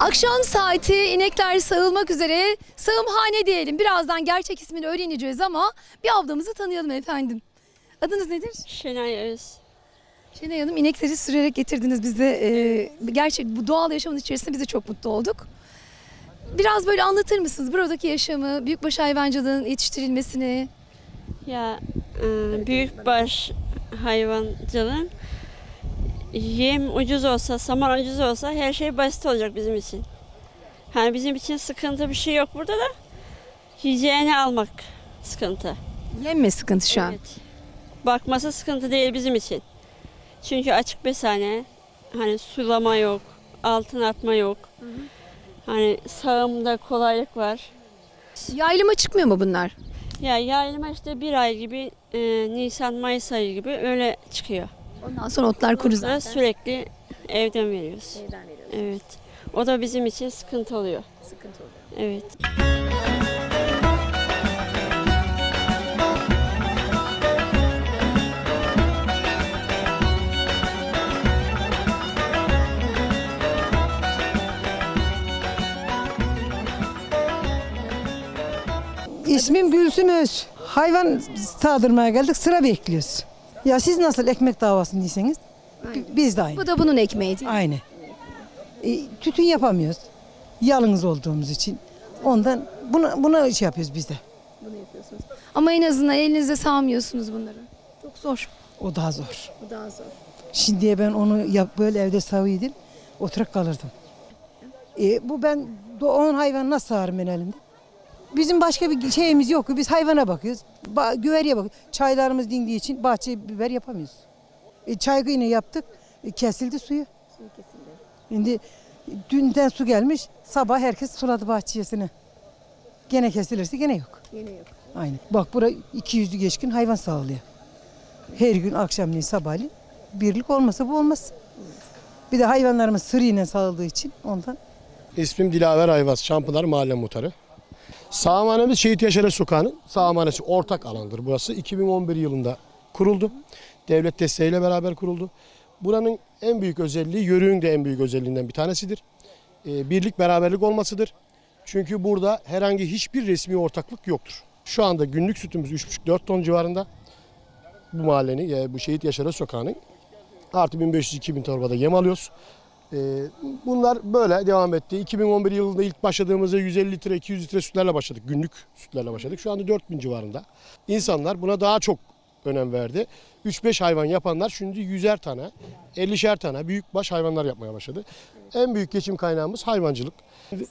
Akşam saati inekler sağılmak üzere sağımhane diyelim. Birazdan gerçek ismini öğreneceğiz ama bir ablamızı tanıyalım efendim. Adınız nedir? Şenay Öz. Şenay Hanım inekleri sürerek getirdiniz bize. Ee, gerçek bu doğal yaşamın içerisinde biz de çok mutlu olduk. Biraz böyle anlatır mısınız buradaki yaşamı, büyükbaş hayvancılığın yetiştirilmesini? Ya e, büyükbaş hayvancılığın yem ucuz olsa, saman ucuz olsa her şey basit olacak bizim için. Yani bizim için sıkıntı bir şey yok burada da hijyeni almak sıkıntı. Yemme sıkıntı şu an. Evet. Bakması sıkıntı değil bizim için. Çünkü açık besane, hani sulama yok, altın atma yok. Hani sağımda kolaylık var. Yaylıma çıkmıyor mu bunlar? Ya yaylama işte bir ay gibi e, Nisan Mayıs ayı gibi öyle çıkıyor. Ondan sonra otlar kuru zaten. sürekli evden veriyoruz. Evet. O da bizim için sıkıntı oluyor. Sıkıntı oluyor. Evet. İsmim Gülsüm Öz. Hayvan sağdırmaya geldik sıra bekliyoruz. Ya siz nasıl ekmek davasını diyseniz bi- biz de aynı. Bu da bunun ekmeği değil mi? Aynı. E, tütün yapamıyoruz. Yalnız olduğumuz için. Ondan buna, buna şey yapıyoruz biz de. Ama en azından elinizde sağmıyorsunuz bunları. Çok zor. O daha zor. Bu daha zor. Şimdiye ben onu yap böyle evde sağıyordum. Oturak kalırdım. E, bu ben do- on hayvan nasıl sağarım ben elimde? Bizim başka bir şeyimiz yok. Biz hayvana bakıyoruz. Ba- güveriye bakıyoruz. Çaylarımız dindiği için bahçeye biber yapamıyoruz. E, çay yine yaptık. E, kesildi suyu. Şimdi dünden su gelmiş. Sabah herkes suladı bahçesini. Gene kesilirse gene yok. Yine yok. Aynı. Bak bura 200'lü geçkin hayvan sağlıyor. Her gün akşamleyin sabahleyin birlik olmasa bu olmaz. Bir de hayvanlarımız sırıyla sağladığı için ondan. İsmim Dilaver Ayvaz, Çampınar Mahalle Muhtarı. Sağımhanemiz Şehit Yaşar Sokağı'nın sağımhanesi ortak alandır burası. 2011 yılında kuruldu. Devlet desteğiyle beraber kuruldu. Buranın en büyük özelliği, yörüğün de en büyük özelliğinden bir tanesidir. Ee, birlik, beraberlik olmasıdır. Çünkü burada herhangi hiçbir resmi ortaklık yoktur. Şu anda günlük sütümüz 3,5-4 ton civarında. Bu mahallenin, yani bu Şehit Yaşar Sokağı'nın artı 1500-2000 torbada yem alıyoruz. Ee, bunlar böyle devam etti. 2011 yılında ilk başladığımızda 150 litre, 200 litre sütlerle başladık. Günlük sütlerle başladık. Şu anda 4000 civarında. İnsanlar buna daha çok önem verdi. 3-5 hayvan yapanlar şimdi 100'er tane, 50'şer tane büyükbaş hayvanlar yapmaya başladı. En büyük geçim kaynağımız hayvancılık.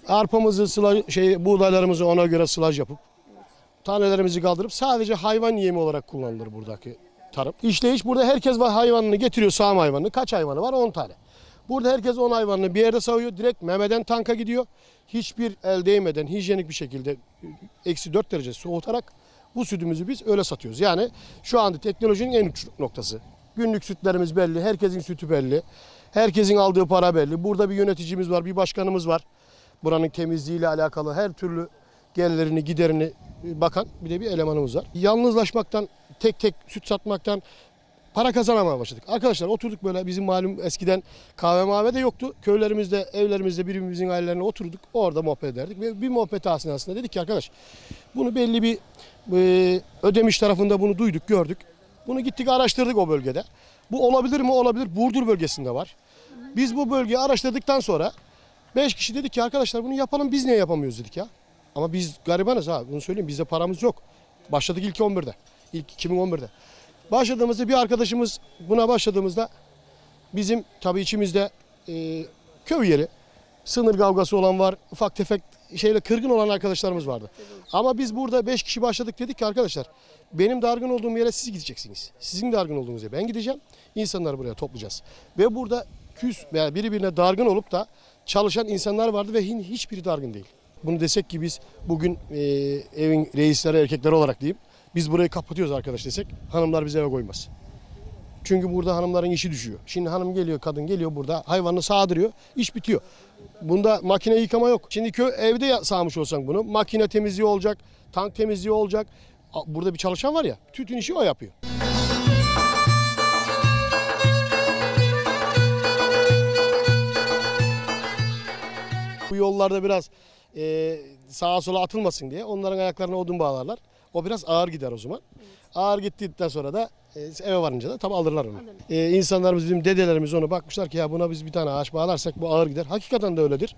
Arpamızı, sıla, şey, buğdaylarımızı ona göre sılaj yapıp tanelerimizi kaldırıp sadece hayvan yemi olarak kullanılır buradaki tarım. İşleyiş burada herkes hayvanını getiriyor sağım hayvanını. Kaç hayvanı var? 10 tane. Burada herkes 10 hayvanını bir yerde sayıyor. Direkt memeden tanka gidiyor. Hiçbir el değmeden hijyenik bir şekilde eksi 4 derece soğutarak bu sütümüzü biz öyle satıyoruz. Yani şu anda teknolojinin en uç noktası. Günlük sütlerimiz belli, herkesin sütü belli. Herkesin aldığı para belli. Burada bir yöneticimiz var, bir başkanımız var. Buranın temizliğiyle alakalı her türlü gelirlerini, giderini bakan bir de bir elemanımız var. Yalnızlaşmaktan, tek tek süt satmaktan para kazanamaya başladık. Arkadaşlar oturduk böyle bizim malum eskiden kahve mavi de yoktu. Köylerimizde, evlerimizde birbirimizin ailelerine oturduk. Orada muhabbet ederdik. Ve bir muhabbet aslında dedik ki arkadaş bunu belli bir e, ödemiş tarafında bunu duyduk, gördük. Bunu gittik araştırdık o bölgede. Bu olabilir mi? Olabilir. Burdur bölgesinde var. Biz bu bölgeyi araştırdıktan sonra 5 kişi dedik ki arkadaşlar bunu yapalım biz niye yapamıyoruz dedik ya. Ama biz garibanız ha bunu söyleyeyim bizde paramız yok. Başladık ilk 11'de. İlk 2011'de. Başladığımızda bir arkadaşımız buna başladığımızda bizim tabii içimizde e, köy yeri sınır kavgası olan var. Ufak tefek şeyle kırgın olan arkadaşlarımız vardı. Ama biz burada 5 kişi başladık dedik ki arkadaşlar benim dargın olduğum yere siz gideceksiniz. Sizin dargın olduğunuz yere ben gideceğim. İnsanları buraya toplayacağız. Ve burada küs veya birbirine dargın olup da çalışan insanlar vardı ve hiçbiri dargın değil. Bunu desek ki biz bugün e, evin reisleri erkekleri olarak diyeyim. Biz burayı kapatıyoruz arkadaş desek hanımlar bize eve koymaz. Çünkü burada hanımların işi düşüyor. Şimdi hanım geliyor, kadın geliyor burada hayvanını sağdırıyor, iş bitiyor. Bunda makine yıkama yok. Şimdi köy evde sağmış olsan bunu makine temizliği olacak, tank temizliği olacak. Burada bir çalışan var ya, tütün işi o yapıyor. Bu yollarda biraz e, sağa sola atılmasın diye onların ayaklarına odun bağlarlar. O biraz ağır gider o zaman. Ağır gittikten sonra da e, eve varınca da tabi alırlar onu. E, insanlarımız bizim dedelerimiz onu bakmışlar ki ya buna biz bir tane ağaç bağlarsak bu ağır gider. Hakikaten de öyledir.